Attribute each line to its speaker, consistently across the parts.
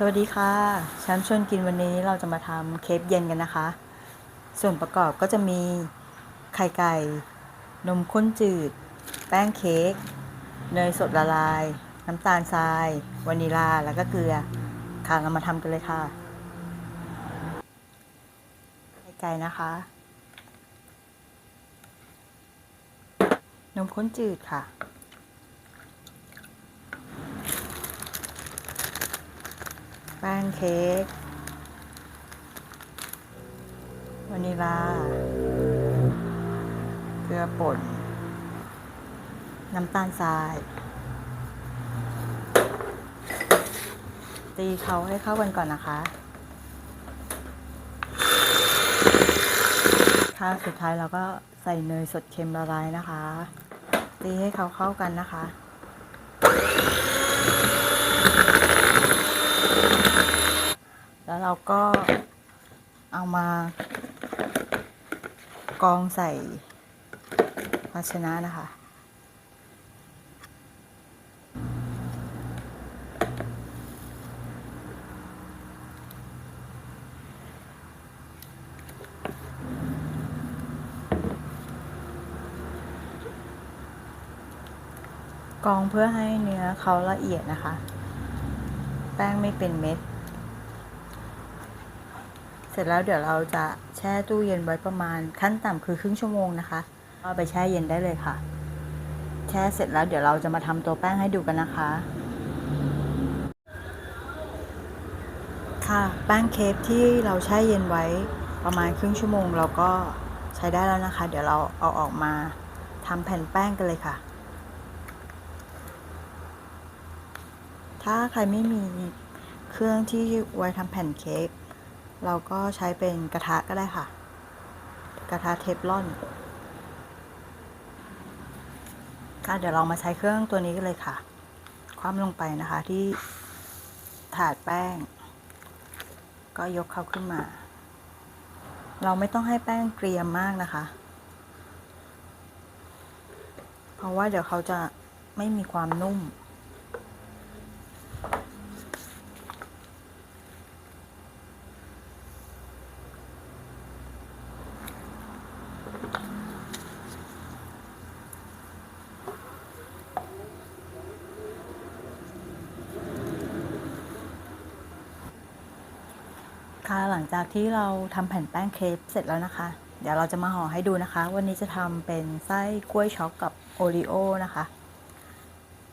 Speaker 1: สวัสดีค่ะฉันชวนกินวันนี้เราจะมาทำเคปเย็นกันนะคะ ส่วนประกอบก็จะมีไข่ไก่ นมข้นจืด แป้งเค้ก เนยสดละลาย น้ำตาลทราย วานิลา แล้วก็เกลือ ค่ะ เรามาทำกันเลยค่ะ ไข่ไก่นะคะ นมข้นจืดค่ะ แป้งเค้กวานิลา เกลือป่น น้ำตาลทราย ตีเขาให้เข้ากันก่อนนะคะค่ะสุดท้ายเราก็ใส่เนยสดเค็มละลายนะคะ ตีให้เขาเข้ากันนะคะ แล้วเราก็เอามากองใส่ภาชนะนะคะ กองเพื่อให้เนื้อเขาละเอียดนะคะ แป้งไม่เป็นเม็ด ร็จแล้วเดี๋ยวเราจะแช่ตู้เย็นไว้ประมาณขั้นต่ำคือครึ่งชั่วโมงนะคะเอาไปแช่เย็นได้เลยค่ะ แช่เสร็จแล้วเดี๋ยวเราจะมาทำตัวแป้งให้ดูกันนะคะ ค่ะแป้งเค้กที่เราแช่เย็นไว้ประมาณครึ่งชั่วโมง เราก็ใช้ได้แล้วนะคะ เดี๋ยวเราเอาออกมาทำแผ่นแป้งกันเลยค่ะ ถ้าใครไม่มีเครื่องที่ไว้ทำแผ่นเค้ก เราก็ใช้เป็นกระทะก็ได้ค่ะ กระทะเทฟลอนค่ะเดี๋ยวเรามาใช้เครื่องตัวนี้กันเลยค่ะ คว่ำลงไปนะคะที่ถาดแป้ง ก็ยกเขาขึ้นมา เราไม่ต้องให้แป้งเกรียมมากนะคะ เพราะว่าเดี๋ยวเขาจะไม่มีความนุ่ม ลังจากที่เราทำแผ่นแป้งเครปเสร็จแล้วนะคะ เดี๋ยวเราจะมาห่อให้ดูนะคะ วันนี้จะทำเป็นไส้กล้วยช็อกกับโอรีโอนะคะ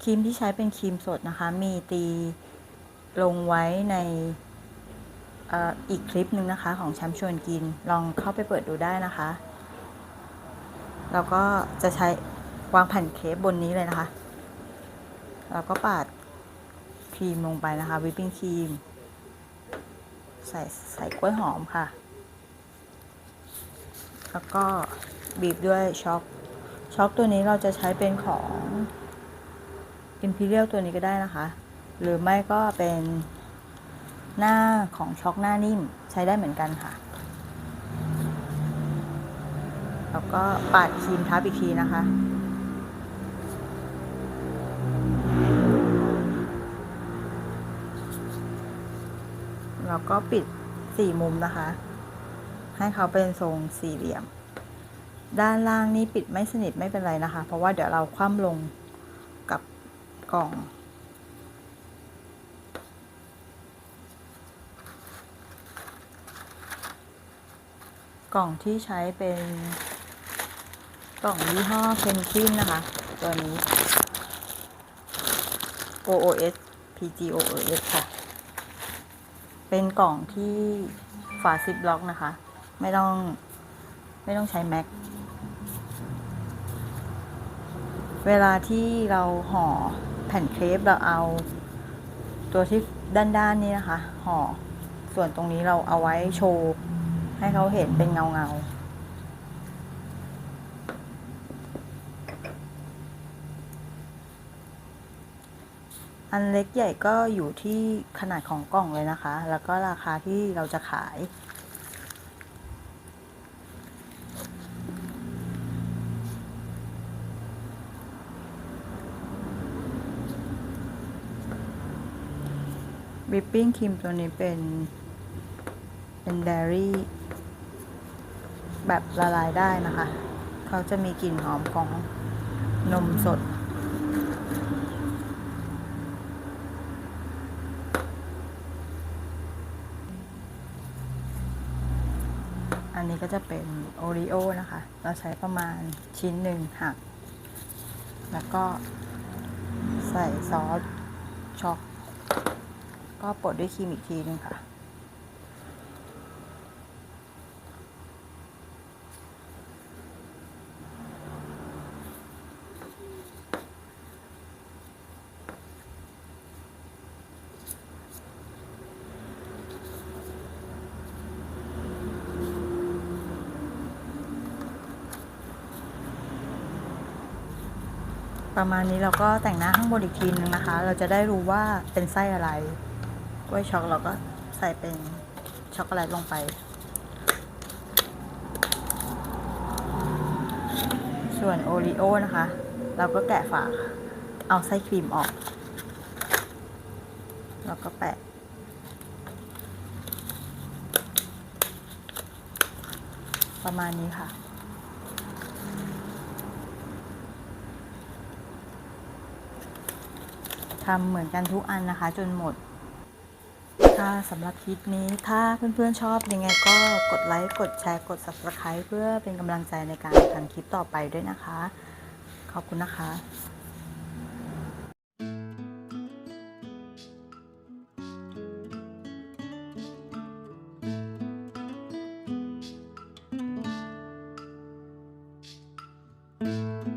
Speaker 1: ครีมที่ใช้เป็นครีมสดนะคะ มีตีลงไว้ในอ,อีกคลิปหนึ่งนะคะ ของแชมป์ชวนกินลองเข้าไปเปิดดูได้นะคะเราก็จะใช้วางแผ่นเครปบนนี้เลยนะคะเราก็ปาดครีมลงไปนะคะวิปปิ้งครีม ใส่ใส่กล้วยหอมค่ะ แล้วก็บีบด้วยช็อกช็อกตัวนี้เราจะใช้เป็นของ Imperial ตัวนี้ก็ได้นะคะ หรือไม่ก็เป็นหน้าของช็อกหน้านิ่มใช้ได้เหมือนกันค่ะ แล้วก็ปาดครีมทับอีกทีนะคะ แล้วก็ปิดสี่มุมนะคะ ให้เขาเป็นทรงสี่เหลี่ยม ด้านล่างนี่ปิดไม่สนิทไม่เป็นไรนะคะ เพราะว่าเดี๋ยวเราคว่ำลงกับกล่อง กล่องที่ใช้เป็นกล่องยี่ห้อเพนกินนะคะ ตัวนี้ OOS PGOOS ค่ะ เป็นกล่องที่ฝาซิปล็อกนะคะ ไม่ต้องไม่ต้องใช้แม็ก เวลาที่เราห่อแผ่นเครปเราเอาตัวที่ด้านๆนี้นะคะ ห่อส่วนตรงนี้เราเอาไว้โชว์ให้เขาเห็นเป็นเงาเงา อันเล็กใหญ่ก็อยู่ที่ขนาดของกล่องเลยนะคะ แล้วก็ราคาที่เราจะขาย วิปปิ้งครีมตัวนี้เป็น เป็นเดรี่แบบละลายได้นะคะ เขาจะมีกลิ่นหอมของนมสด อั นนี้ก็จะเป็นโอรีโอนะคะ เราใช้ประมาณชิ้นหนึ่งหัก แล้วก็ใส่ซอสช็อก ก็ปดด้วยครีมอีกทีหนึงค่ะ ประมาณนี้เราก็แต่งหน้าข้างบนอีกทีนึงนะคะ เราจะได้รู้ว่าเป็นไส้อะไรกล้วยช็อกเราก็ใส่เป็นช็อกโกแลตลงไป ส่วนโอรีโอนะคะ เราก็แกะฝาเอาไส้ครีมออก แล้วก็แปะประมาณนี้ค่ะ ทำเหมือนกันทุกอันนะคะ จนหมด ค่ะสำหรับคลิปนี้ถ้าเพื่อนๆชอบยังไงก็กดไลค์กดแชร์กด subscribe เพื่อเป็นกำลังใจในการทำคลิปต่อไปด้วยนะคะ ขอบคุณนะคะ
Speaker 2: Thank